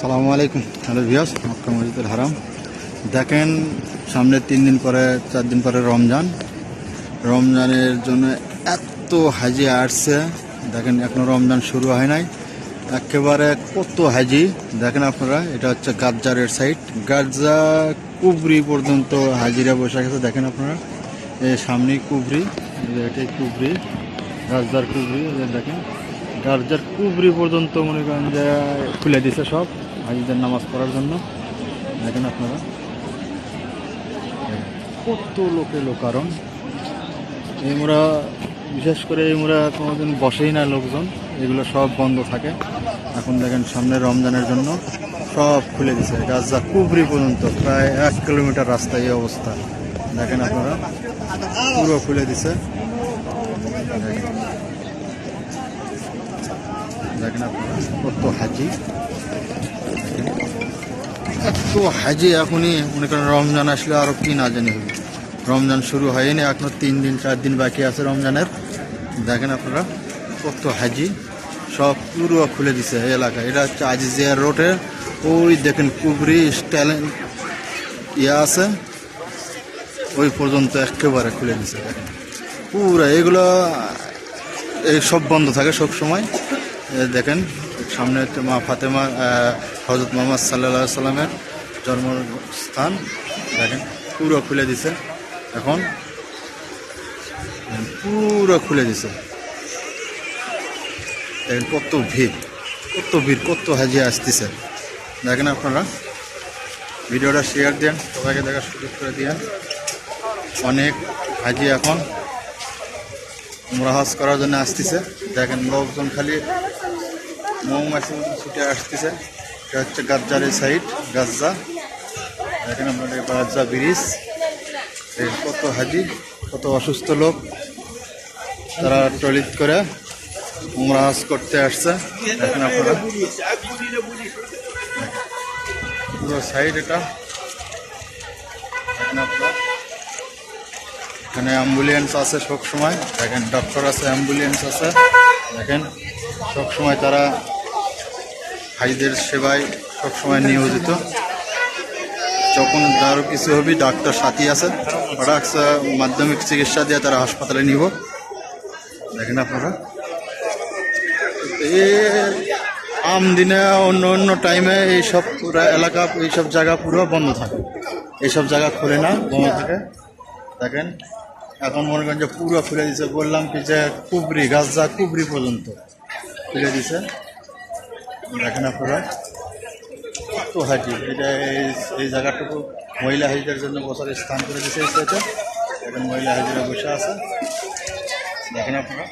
সালামু আলাইকুম। হ্যালো ভিয়াস মক্কা মসজিদুল হারাম। দেখেন, সামনে তিন দিন পরে, চার দিন পরে রমজান। রমজানের জন্য এত হাজি আসছে। দেখেন এখনও রমজান শুরু হয় নাই। একেবারে কত হাজি। দেখেন আপনারা, এটা হচ্ছে গাজ্জারের সাইড গাজ্জা কুবরি পর্যন্ত হাজিরা বসে গেছে, দেখেন আপনারা। সামনেই কুবরি এটাই কুবরি গাজদার কুবরি দেখেন। গার্জার কুবরি পর্যন্ত মনে করেন যে খুলে দিছে সব, হাজিদের নামাজ পড়ার জন্য। দেখেন আপনারা। কত লোকে লোকারণ। এই মোরা বিশেষ করে এই মোরা কোনোদিন বসেই না লোকজন, এগুলো সব বন্ধ থাকে। এখন দেখেন সামনে রমজানের জন্য সব খুলে দিছে। গাজা কুবরি পর্যন্ত, প্রায় এক কিলোমিটার রাস্তা এই অবস্থা। দেখেন আপনারা, পুরো খুলে দিছে। দেখেন আপনারা, কত হাজি। এত হাজি এখনই, মনে করেন রমজান আসলে আরও কি না জানি হবে। রমজান শুরু হয়নি, এখনও তিন দিন, চার দিন বাকি আছে রমজানের। দেখেন আপনারা, কত হাজি। সব পুরো খুলে দিছে এলাকা। এটা হচ্ছে আজিজিয়া রোডে। ওই দেখেন কুবরি, স্ট্যালেন ইয়ে আছে। ওই পর্যন্ত একেবারে খুলে দিছে। পুরো এগুলো, এই সব বন্ধ থাকে সব সময় দেখেন, সামনে হচ্ছে মা ফাতেমা হজরত মোহাম্মদ সাল্লা সাল্লামের জন্মস্থান। দেখেন, পুরো খুলে দিছে। এখন পুরো খুলে দিছে। দেখেন, কত ভিড় কত ভিড়, কত হাজি আসতেছে। দেখেন আপনারা, ভিডিওটা শেয়ার দেন, সবাইকে দেখার সুযোগ করে দিয়েন। অনেক হাজি এখন মুরাহাজ করার জন্য আসতেছে। দেখেন, লোকজন খালি মৌমাছি ছুটে আসতেছে। এটা হচ্ছে গাজ্জারের সাইড গাজ্জা। এখানে আপনাদের গাজ্জা ব্রিজ। এই কত হাজি, কত অসুস্থ লোক। তারা টয়লেট করে মুরাহাজ করতে আসছে। দেখেন আপনারা। পুরো সাইড এটা। দেখেন আপনারা। এখানে অ্যাম্বুলেন্স আছে সবসময়। দেখেন ডক্টর আছে, অ্যাম্বুলেন্স আছে। দেখেন, সবসময় তারা ভাইদের সেবায় সবসময় নিয়োজিত। যখন কারও কিছু হবে, ডাক্তার সাথী আছে। মাধ্যমিক চিকিৎসা দিয়ে তারা হাসপাতালে নিব। দেখেন আপনারা। এ আম দিনে অন্য অন্য টাইমে এইসব পুরো এলাকা, এইসব জায়গা পুরো বন্ধ থাকে। এইসব জায়গা খোলে না, বন্ধ থাকে। দেখেন, এখন মনে করেন যে পুরো খুলে দিছে। বললাম কি যে কুবরি গাছ যা কুবরি পর্যন্ত খুলে দিছে। দেখেন আপনারা তো হাজি, এটা এই জায়গাটুকু মহিলা হাজিদের জন্য বসার স্থান করে এই সাইডে এখন মহিলা হাজিরা বসে আছে। দেখেন আপনারা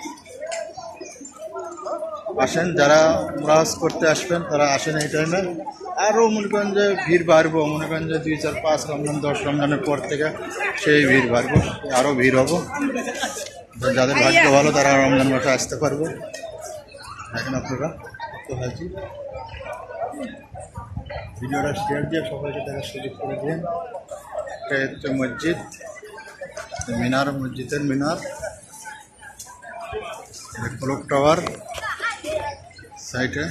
আসেন, যারা মরাজ করতে আসবেন, তারা আসেন এই টাইমে আরও মনে করেন যে ভিড় বাড়বো, মনে করেন যে দুই চার পাঁচ রমজান, দশ রমজানের পর থেকে সেই ভিড় বাড়বো, আরও ভিড় হব। যাদের ভাগ্য ভালো, তারা রমজান মাসে আসতে পারব। দেখেন আপনারা তো হাজি ভিডিওটা শেয়ার দিয়ে সবাইকে দেখার সুযোগ করে দিন। এটা হচ্ছে মসজিদ, মিনার, মসজিদের মিনার। ক্লক টাওয়ার সাইডে